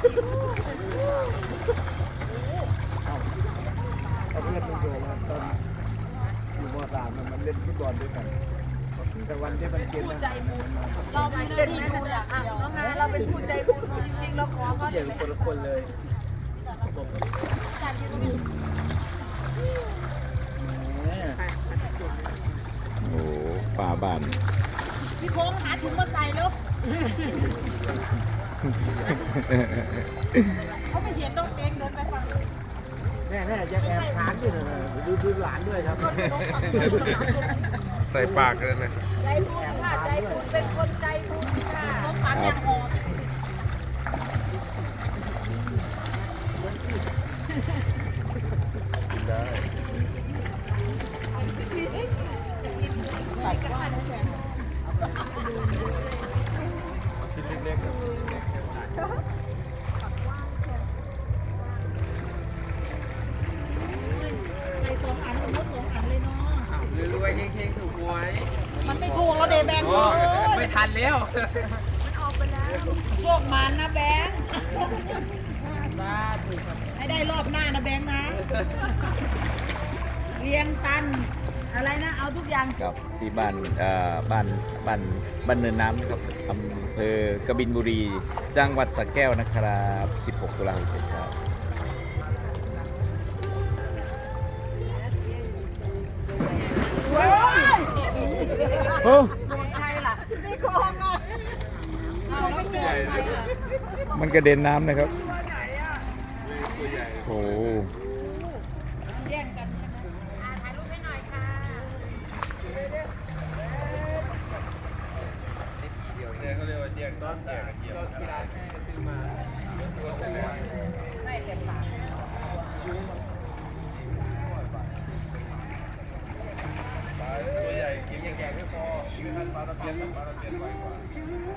เอาเพื่อนมันโยมาตอนอยู่มสามน่ะมันเล่นฟุตบอลด้วยกัน แต่วันที่มันเกินนะเราไม่ได้ดีดูอย่างเดียวงงานเราเป็นผู้ใจบุญจริงๆเราขอเขาเปลี่ยนเป็นคนละคนเลยโอ้ป่าบ้าน พี่โค้งหาถุงมาใส่แล้ว เขาไม่เห็นต้องเองเดินไปฝั่งแม่แม่ยังแอบขานอยู่นะดูดูหลานด้วยครับใส่ปากเลยนะใจบุญค่ะใจบุญเป็นคนใจบุญค่ะต้องฟังอย่างหอมใมันไม่ถูกเราเดแบงค์เลยไม่ทันแล้วโชคมันนะแบงค์ให้ได้รอบหน้านะแบงค์นะ เรียงตัน อะไรนะ เอาทุกอย่างครับที่บ้านเอ่อบ้านบ้านบ้านเนินน้ำนะครับอำเภอกบินบุรี จังหวัดสระแก้วนะครับ 16 ตุลาคมครับ เออมันกระเด็นน้ำนะครับโอ้แย่งกันถ่ายรูปให้หน่อยค่ะเนี่ยเขาเรียกว่ยกต้นเกี่ยวกีฬาแค่ซื้อมา ได้เต็มปาก ตัวใหญ่กินแก่ๆไม่ พอไม่ทันปลาตะเ